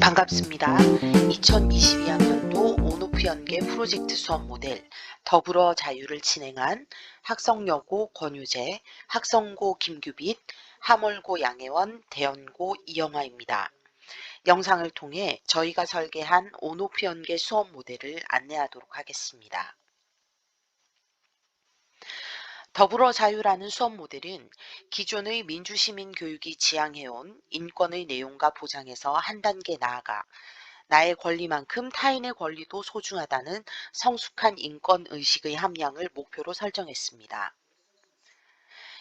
반갑습니다. 2022학년도 온오프 연계 프로젝트 수업 모델 더불어 자유를 진행한 학성여고 권유재, 학성고 김규빛, 함월고 양혜원, 대연고 이영화입니다. 영상을 통해 저희가 설계한 온오프 연계 수업 모델을 안내하도록 하겠습니다. 더불어 자유라는 수업 모델은 기존의 민주시민 교육이 지향해온 인권의 내용과 보장에서 한 단계 나아가 나의 권리만큼 타인의 권리도 소중하다는 성숙한 인권 의식의 함량을 목표로 설정했습니다.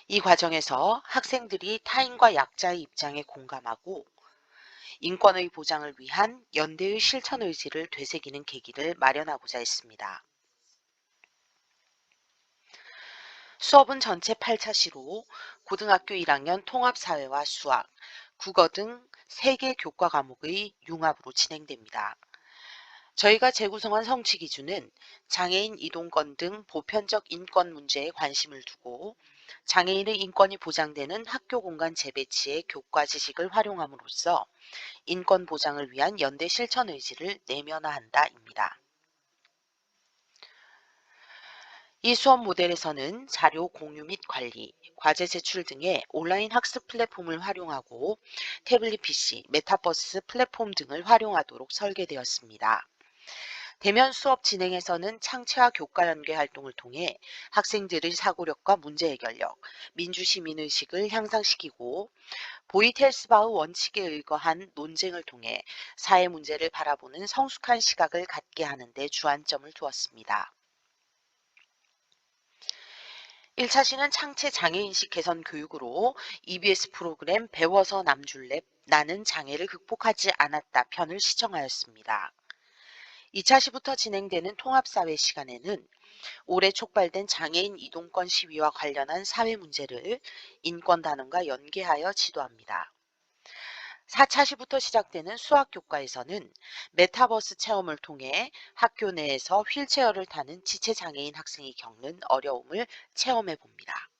이 과정에서 학생들이 타인과 약자의 입장에 공감하고 인권의 보장을 위한 연대의 실천 의지를 되새기는 계기를 마련하고자 했습니다. 수업은 전체 8차 시로 고등학교 1학년 통합사회와 수학, 국어 등 3개 교과 과목의 융합으로 진행됩니다. 저희가 재구성한 성취 기준은 장애인 이동권 등 보편적 인권 문제에 관심을 두고 장애인의 인권이 보장되는 학교 공간 재배치에 교과 지식을 활용함으로써 인권 보장을 위한 연대 실천 의지를 내면화한다입니다. 이 수업 모델에서는 자료 공유 및 관리, 과제 제출 등의 온라인 학습 플랫폼을 활용하고 태블릿 PC, 메타버스 플랫폼 등을 활용하도록 설계되었습니다. 대면 수업 진행에서는 창체와 교과 연계 활동을 통해 학생들의 사고력과 문제 해결력, 민주 시민 의식을 향상시키고 보이텔스바의 원칙에 의거한 논쟁을 통해 사회 문제를 바라보는 성숙한 시각을 갖게 하는 데 주안점을 두었습니다. 1차 시는 창체 장애인식 개선 교육으로 EBS 프로그램 배워서 남줄랩 나는 장애를 극복하지 않았다 편을 시청하였습니다. 2차 시부터 진행되는 통합사회 시간에는 올해 촉발된 장애인 이동권 시위와 관련한 사회 문제를 인권 단원과 연계하여 지도합니다. 4차 시부터 시작되는 수학 교과에서는 메타버스 체험을 통해 학교 내에서 휠체어를 타는 지체장애인 학생이 겪는 어려움을 체험해 봅니다.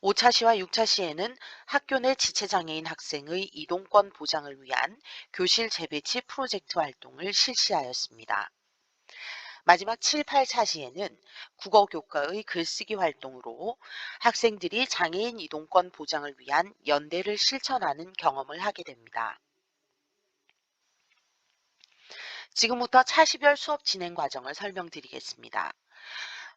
5차 시와 6차 시에는 학교 내 지체장애인 학생의 이동권 보장을 위한 교실 재배치 프로젝트 활동을 실시하였습니다. 마지막 7, 8차 시에는 국어 교과의 글쓰기 활동으로 학생들이 장애인 이동권 보장을 위한 연대를 실천하는 경험을 하게 됩니다. 지금부터 차시별 수업 진행 과정을 설명드리겠습니다.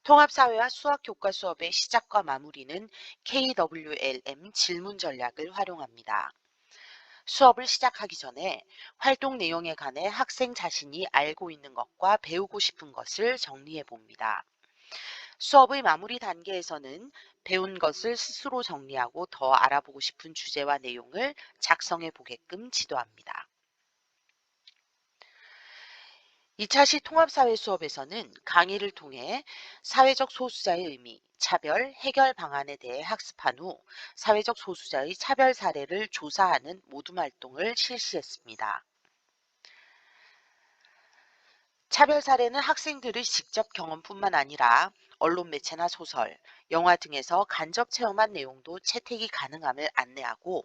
통합사회와 수학교과 수업의 시작과 마무리는 KWLM 질문 전략을 활용합니다. 수업을 시작하기 전에 활동 내용에 관해 학생 자신이 알고 있는 것과 배우고 싶은 것을 정리해 봅니다. 수업의 마무리 단계에서는 배운 것을 스스로 정리하고 더 알아보고 싶은 주제와 내용을 작성해 보게끔 지도합니다. 2차시 통합사회 수업에서는 강의를 통해 사회적 소수자의 의미, 차별, 해결 방안에 대해 학습한 후 사회적 소수자의 차별 사례를 조사하는 모둠 활동을 실시했습니다. 차별 사례는 학생들의 직접 경험뿐만 아니라 언론 매체나 소설, 영화 등에서 간접 체험한 내용도 채택이 가능함을 안내하고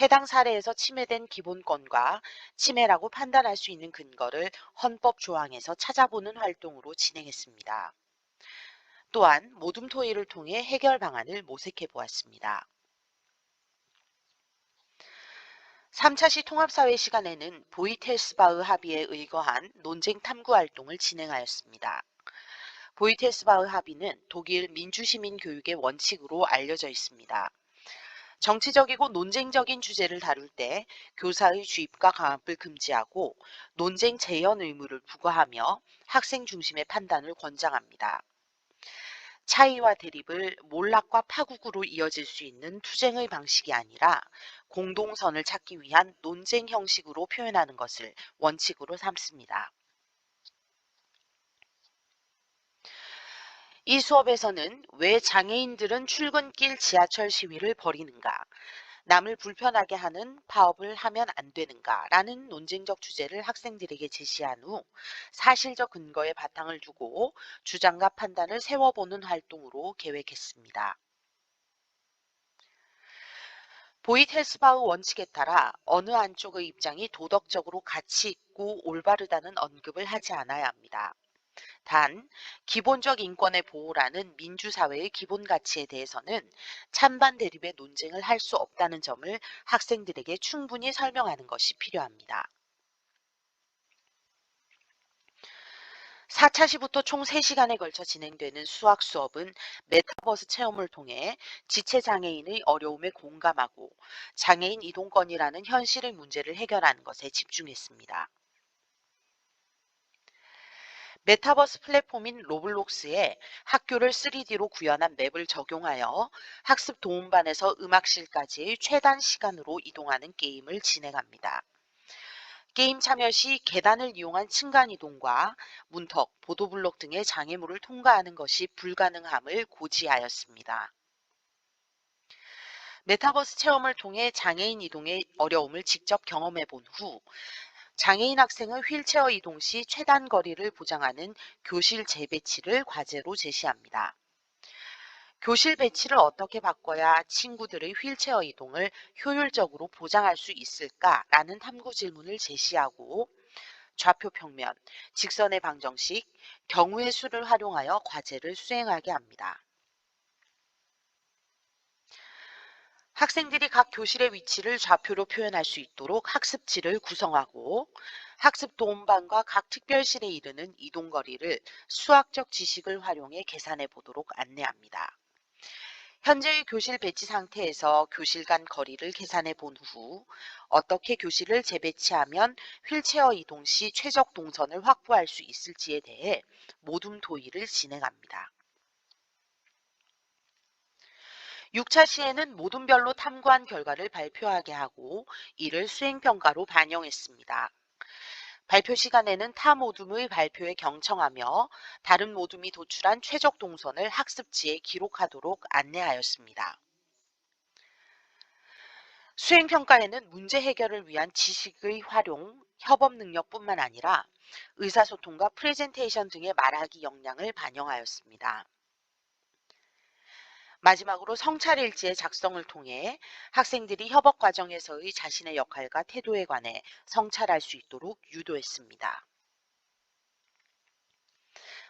해당 사례에서 침해된 기본권과 침해라고 판단할 수 있는 근거를 헌법 조항에서 찾아보는 활동으로 진행했습니다. 또한 모둠 토의를 통해 해결 방안을 모색해 보았습니다. 3차 시 통합사회 시간에는 보이텔스바흐 합의에 의거한 논쟁 탐구 활동을 진행하였습니다. 보이텔스바흐 합의는 독일 민주시민 교육의 원칙으로 알려져 있습니다. 정치적이고 논쟁적인 주제를 다룰 때 교사의 주입과 강압을 금지하고 논쟁 재현 의무를 부과하며 학생 중심의 판단을 권장합니다. 차이와 대립을 몰락과 파국으로 이어질 수 있는 투쟁의 방식이 아니라 공동선을 찾기 위한 논쟁 형식으로 표현하는 것을 원칙으로 삼습니다. 이 수업에서는 왜 장애인들은 출근길 지하철 시위를 벌이는가, 남을 불편하게 하는 파업을 하면 안 되는가 라는 논쟁적 주제를 학생들에게 제시한 후 사실적 근거에 바탕을 두고 주장과 판단을 세워보는 활동으로 계획했습니다. 보이텔스바우 원칙에 따라 어느 한쪽의 입장이 도덕적으로 가치 있고 올바르다는 언급을 하지 않아야 합니다. 단 기본적 인권의 보호라는 민주사회의 기본 가치에 대해서는 찬반 대립의 논쟁을 할 수 없다는 점을 학생들에게 충분히 설명하는 것이 필요합니다. 4차 시부터 총 3시간에 걸쳐 진행되는 수학 수업은 메타버스 체험을 통해 지체장애인의 어려움에 공감하고 장애인 이동권이라는 현실의 문제를 해결하는 것에 집중했습니다. 메타버스 플랫폼인 로블록스에 학교를 3D로 구현한 맵을 적용하여 학습 도움반에서 음악실까지의 최단 시간으로 이동하는 게임을 진행합니다. 게임 참여 시 계단을 이용한 층간 이동과 문턱, 보도블록 등의 장애물을 통과하는 것이 불가능함을 고지하였습니다. 메타버스 체험을 통해 장애인 이동의 어려움을 직접 경험해 본 후 장애인 학생의 휠체어 이동 시 최단 거리를 보장하는 교실 재배치를 과제로 제시합니다. 교실 배치를 어떻게 바꿔야 친구들의 휠체어 이동을 효율적으로 보장할 수 있을까라는 탐구 질문을 제시하고 좌표 평면, 직선의 방정식, 경우의 수를 활용하여 과제를 수행하게 합니다. 학생들이 각 교실의 위치를 좌표로 표현할 수 있도록 학습지를 구성하고 학습 도움반과 각 특별실에 이르는 이동거리를 수학적 지식을 활용해 계산해 보도록 안내합니다. 현재의 교실 배치 상태에서 교실 간 거리를 계산해 본 후 어떻게 교실을 재배치하면 휠체어 이동 시 최적 동선을 확보할 수 있을지에 대해 모둠 도의를 진행합니다. 6차 시에는 모둠별로 탐구한 결과를 발표하게 하고 이를 수행평가로 반영했습니다. 발표 시간에는 타 모둠의 발표에 경청하며 다른 모둠이 도출한 최적 동선을 학습지에 기록하도록 안내하였습니다. 수행평가에는 문제 해결을 위한 지식의 활용, 협업 능력뿐만 아니라 의사소통과 프레젠테이션 등의 말하기 역량을 반영하였습니다. 마지막으로 성찰일지의 작성을 통해 학생들이 협업 과정에서의 자신의 역할과 태도에 관해 성찰할 수 있도록 유도했습니다.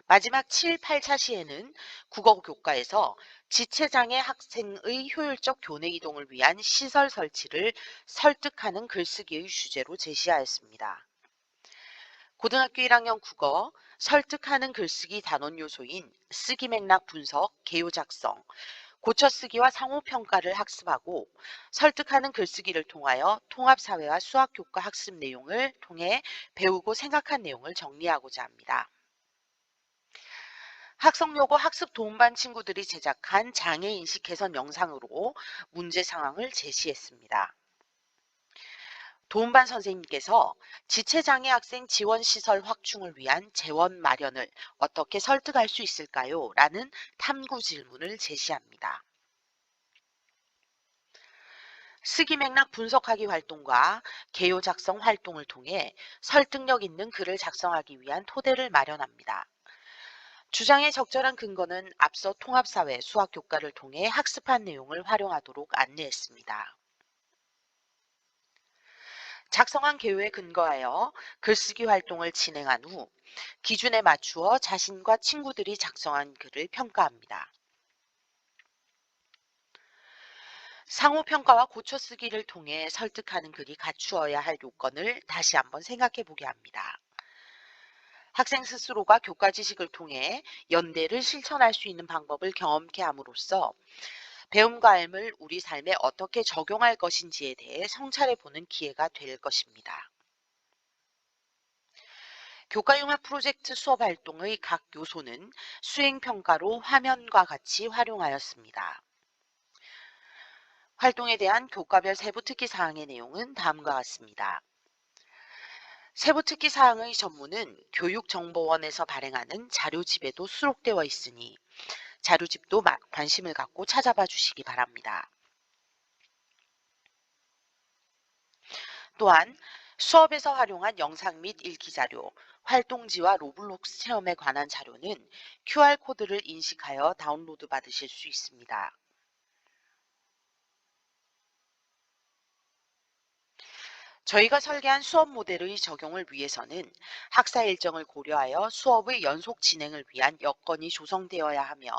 마지막 7, 8차 시에는 국어 교과에서 지체장애 학생의 효율적 교내 이동을 위한 시설 설치를 설득하는 글쓰기의 주제로 제시하였습니다. 고등학교 1학년 국어 설득하는 글쓰기 단원 요소인 쓰기 맥락 분석, 개요 작성, 고쳐쓰기와 상호평가를 학습하고 설득하는 글쓰기를 통하여 통합사회와 수학교과 학습 내용을 통해 배우고 생각한 내용을 정리하고자 합니다. 학성여고 학습 도움반 친구들이 제작한 장애인식 개선 영상으로 문제 상황을 제시했습니다. 도움반 선생님께서 지체장애 학생 지원시설 확충을 위한 재원 마련을 어떻게 설득할 수 있을까요? 라는 탐구 질문을 제시합니다. 쓰기 맥락 분석하기 활동과 개요 작성 활동을 통해 설득력 있는 글을 작성하기 위한 토대를 마련합니다. 주장의 적절한 근거는 앞서 통합사회 수학교과를 통해 학습한 내용을 활용하도록 안내했습니다. 작성한 개요에 근거하여 글쓰기 활동을 진행한 후 기준에 맞추어 자신과 친구들이 작성한 글을 평가합니다. 상호평가와 고쳐쓰기를 통해 설득하는 글이 갖추어야 할 요건을 다시 한번 생각해 보게 합니다. 학생 스스로가 교과 지식을 통해 연대를 실천할 수 있는 방법을 경험케 함으로써 배움과 알을 우리 삶에 어떻게 적용할 것인지에 대해 성찰해 보는 기회가 될 것입니다. 교과융합 프로젝트 수업 활동의 각 요소는 수행평가로 화면과 같이 활용하였습니다. 활동에 대한 교과별 세부특기 사항의 내용은 다음과 같습니다. 세부특기 사항의 전문은 교육정보원에서 발행하는 자료집에도 수록되어 있으니 자료집도 관심을 갖고 찾아봐 주시기 바랍니다. 또한 수업에서 활용한 영상 및 읽기 자료, 활동지와 로블록스 체험에 관한 자료는 QR코드를 인식하여 다운로드 받으실 수 있습니다. 저희가 설계한 수업 모델의 적용을 위해서는 학사 일정을 고려하여 수업의 연속 진행을 위한 여건이 조성되어야 하며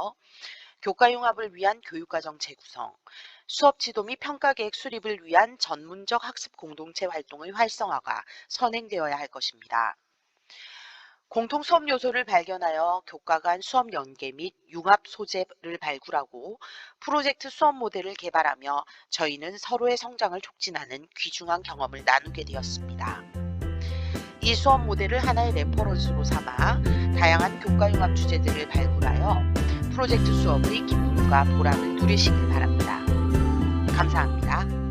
교과융합을 위한 교육과정 재구성, 수업 지도 및 평가계획 수립을 위한 전문적 학습 공동체 활동의 활성화가 선행되어야 할 것입니다. 공통 수업 요소를 발견하여 교과 간 수업 연계 및 융합 소재를 발굴하고 프로젝트 수업 모델을 개발하며 저희는 서로의 성장을 촉진하는 귀중한 경험을 나누게 되었습니다. 이 수업 모델을 하나의 레퍼런스로 삼아 다양한 교과 융합 주제들을 발굴하여 프로젝트 수업의 기쁨과 보람을 누리시길 바랍니다. 감사합니다.